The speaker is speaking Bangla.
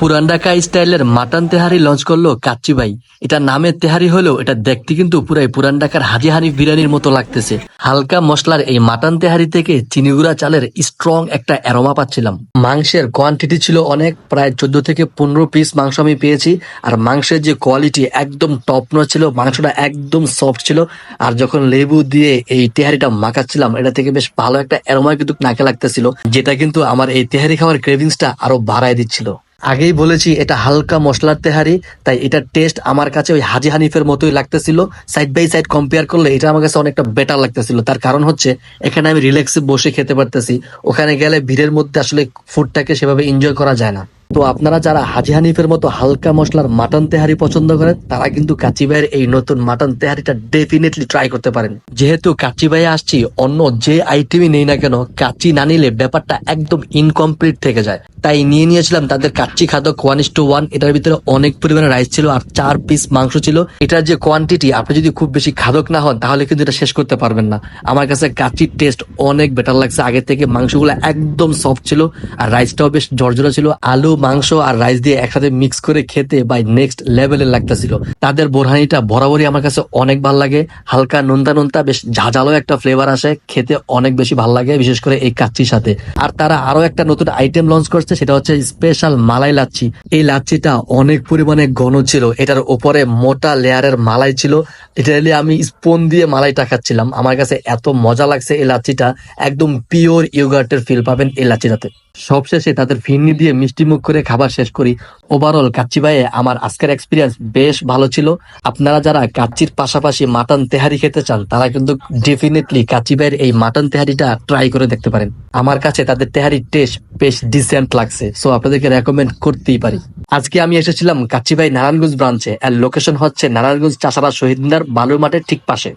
পুরান ঢাকা স্টাইলের মাটন তেহারি লঞ্চ করল কাচ্চি ভাই এটা নামের তেহারি হলেও এটা দেখতে কিন্তু পুরাই পুরান ঢাকার হাজি হানিফ বিরিয়ানির মতো লাগতেছে। হালকা মশলার এই মাটন তেহারি থেকে চিনিগুড়া চালের স্ট্রং একটা অ্যারোমা পাচ্ছিলাম। মাংসের কোয়ান্টিটি ছিল অনেক, প্রায় চোদ্দ থেকে পনেরো পিস মাংস আমি পেয়েছি। আর মাংসের যে কোয়ালিটি একদম টপ নচ ছিল, মাংসটা একদম সফট ছিল। আর যখন লেবু দিয়ে এই তেহারিটা মাখাচ্ছিলাম, এটা থেকে বেশ ভালো একটা অ্যারোমা কিন্তু নাকে লাগতেছিল, যেটা কিন্তু আমার এই তেহারি খাওয়ার ক্রেভিংসটা আরও বাড়ায় দিচ্ছিল। আগেই বলেছি, এটা হালকা মশলার তেহারি, তাই এটার টেস্ট আমার কাছে ওই হাজি হানিফের মতোই লাগতেছিল। সাইড বাই সাইড কম্পেয়ার করলে এটা আমার কাছে অনেকটা বেটার লাগতেছিল। তার কারণ হচ্ছে, এখানে আমি রিল্যাক্সে বসে খেতে পারতেছি। ওখানে গেলে ভিড়ের মধ্যে আসলে ফুডটাকে সেভাবে এনজয় করা যায় না। তো আপনারা যারা হাজি হানিফের মতো হালকা মশলার মাটন তেহারি পছন্দ করেন, তারা কিন্তু কাচি ভাইয়ের এই নতুন মাটন তেহারিটা ডেফিনেটলি ট্রাই করতে পারেন। যেহেতু কাচি আসছি, অন্য যে আইটেমই নেই না কেন, কাচি না নিলে ব্যাপারটা একদম ইনকমপ্লিট থেকে যায়। তাই নিয়ে নিয়েছিলাম তাদের কাচ্চি খাদক ওয়ান ইস টু ওয়ান এটার ভিতরে অনেক পরিমাণে রাইস ছিল আর চার পিস মাংস ছিল। এটার যে কোয়ান্টিটি আপনি যদি খুব বেশি খাদক না হন, তাহলে কিন্তু এটা শেষ করতে পারবেন না। আমার কাছে কাচ্চির টেস্ট অনেক বেটার লাগছে। আগে থেকে মাংসগুলো একদম সফট ছিল আর রাইসটাও বেশ জর্জরা ছিল, আলু মাংস আর রাইস দিয়ে একসাথে মিক্স করে খেতে বাই নেক্সট লেভেলের লাগতেছিল। তাদের বোরহানিটা বরাবরই আমার কাছে অনেক ভালো লাগে। হালকা নোনতা নোনতা, বেশ ঝাঁঝালো একটা ফ্লেভার আসে। খেতে অনেক বেশি ভালো লাগে, বিশেষ করে এই কাচ্চির সাথে। আর তারা আরও একটা নতুন আইটেম লঞ্চ করছে, সেটা হচ্ছে স্পেশাল মালাই লাচ্ছি। এই লাচ্ছিটা অনেক পরিমাণে ঘন ছিল। এটার উপরে মোটা লেয়ারের মালাই ছিল। লিটারালি আমি স্পুন দিয়ে মালাইটা খাচ্ছিলাম। আমার কাছে এত মজা লাগছে এই লাচ্ছিটা। একদম পিওর ইউগার্টের ফিল পাবেন এই লাচ্ছিটাতে। সবশেষে তাদের ফিরনি দিয়ে মিষ্টি মুখ করে খাবার শেষ করি। ওভারঅল কাচ্চি ভাইয়ে, আমার আজকের এক্সপিরিয়েন্স বেশ ভালো ছিল। আপনারা যারা কাচ্চির পাশাপাশি মাটন তেহারি খেতে চান, তারা কিন্তু ডেফিনেটলি কাচ্চি ভাইয়ের এই মাটন তেহারিটা ট্রাই করে দেখতে পারেন। আমার কাছে তাদের তেহারির টেস্ট বেশ ডিসেন্ট লাগছে সো আপনাদেরকে রেকমেন্ড করতেই পারি। আজকে আমি এসেছিলাম কাচ্চি ভাই নারায়ণগঞ্জ ব্রাঞ্চে আর লোকেশন হচ্ছে নারায়ণগঞ্জ চাষারা শহীদ মিনার বালুর মাঠের ঠিক পাশে।